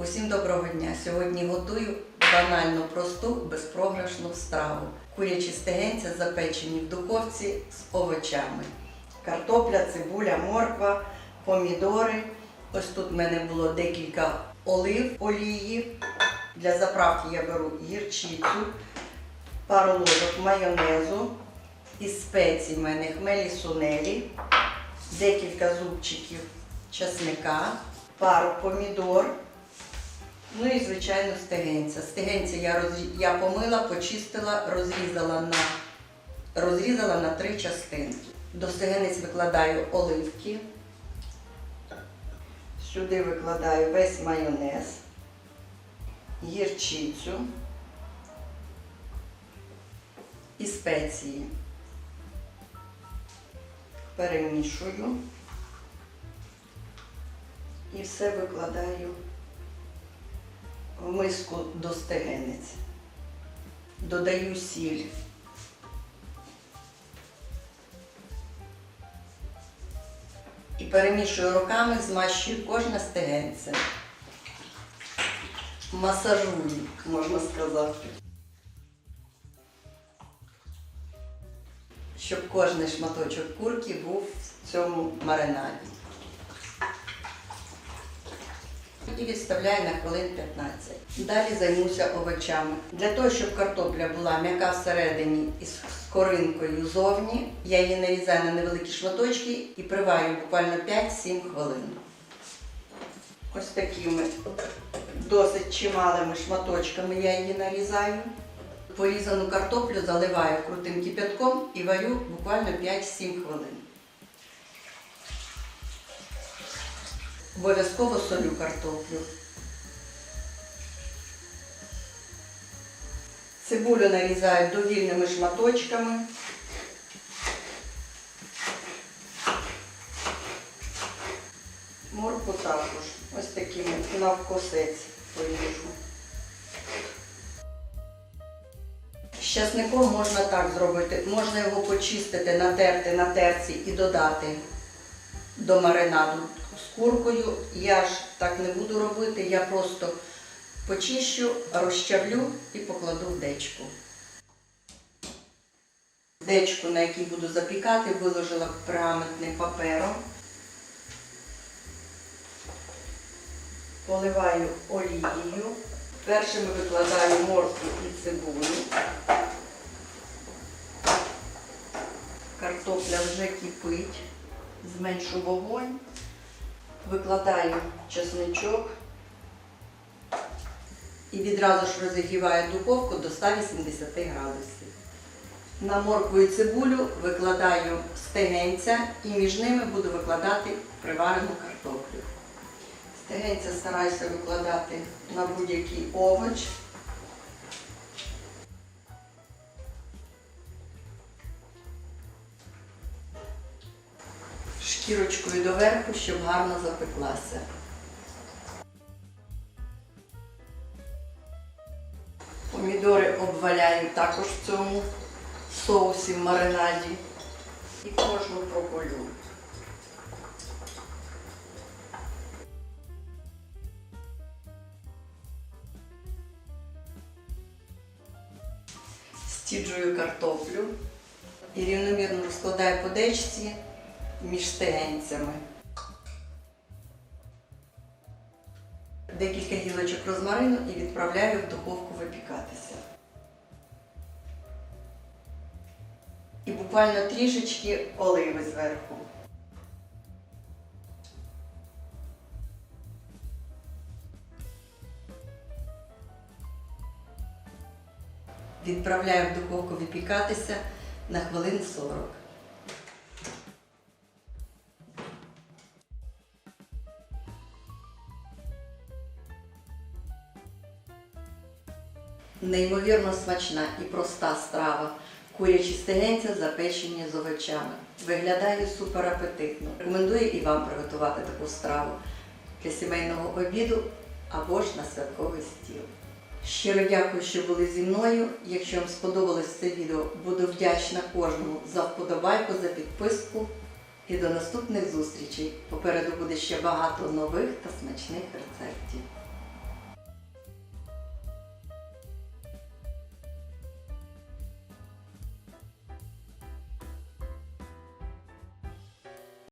Усім доброго дня! Сьогодні готую банально просту безпрограшну страву. Курячі стегенця запечені в духовці з овочами. Картопля, цибуля, морква, помідори. Ось тут в мене було декілька олив олії. Для заправки я беру гірчицю, пару ложок майонезу. Із спецій в мене хмелі сунелі, декілька зубчиків чесника, пару помідор. Ну і, звичайно, стегенця. Стегенця я, розрі- я помила, почистила, розрізала на, розрізала на три частинки. До стегенець викладаю оливки. Сюди викладаю весь майонез, гірчицю і спеції. Перемішую і все викладаю в миску до стегенець. Додаю сіль. І перемішую руками, змащую кожне стегенце. Масажую, можна сказати. Щоб кожний шматочок курки був в цьому маринаді. І відставляю на хвилин 15. Далі займуся овочами. Для того, щоб картопля була м'яка всередині і з коринкою зовні, я її нарізаю на невеликі шматочки і приварю буквально 5-7 хвилин. Ось такими досить чималими шматочками я її нарізаю. Порізану картоплю заливаю крутим кипятком і варю буквально 5-7 хвилин. Обов'язково солю картоплю. Цибулю нарізаю довільними шматочками. Морку також. Ось такими навкосець поріжу. З часником можна так зробити. Можна його почистити, натерти на терці і додати до маринаду з куркою. Я ж так не буду робити, я просто почищу, розчавлю і покладу в дечку. Дечку, на якій буду запікати, виложила пергаментним папером. Поливаю олією. Першими викладаю моркву і цибулю. Картопля вже кипить зменшу вогонь, викладаю чесничок і відразу ж розігріваю духовку до 180 градусів. На моркву і цибулю викладаю стегенця і між ними буду викладати приварену картоплю. Стегенця стараюся викладати на будь-який овоч. Шкірочкою доверху, щоб гарно запеклася. Помідори обваляю також в цьому соусі в маринаді і кожну прополю. Стіджую картоплю і рівномірно розкладаю по дечці між стегенцями. Декілька гілочок розмарину і відправляю в духовку випікатися. І буквально трішечки оливи зверху. Відправляю в духовку випікатися на хвилин 40. Неймовірно смачна і проста страва. Курячі стегенця запечені з овочами. Виглядає супер апетитно. Рекомендую і вам приготувати таку страву для сімейного обіду або ж на святковий стіл. Щиро дякую, що були зі мною. Якщо вам сподобалось це відео, буду вдячна кожному за вподобайку, за підписку і до наступних зустрічей. Попереду буде ще багато нових та смачних рецептів.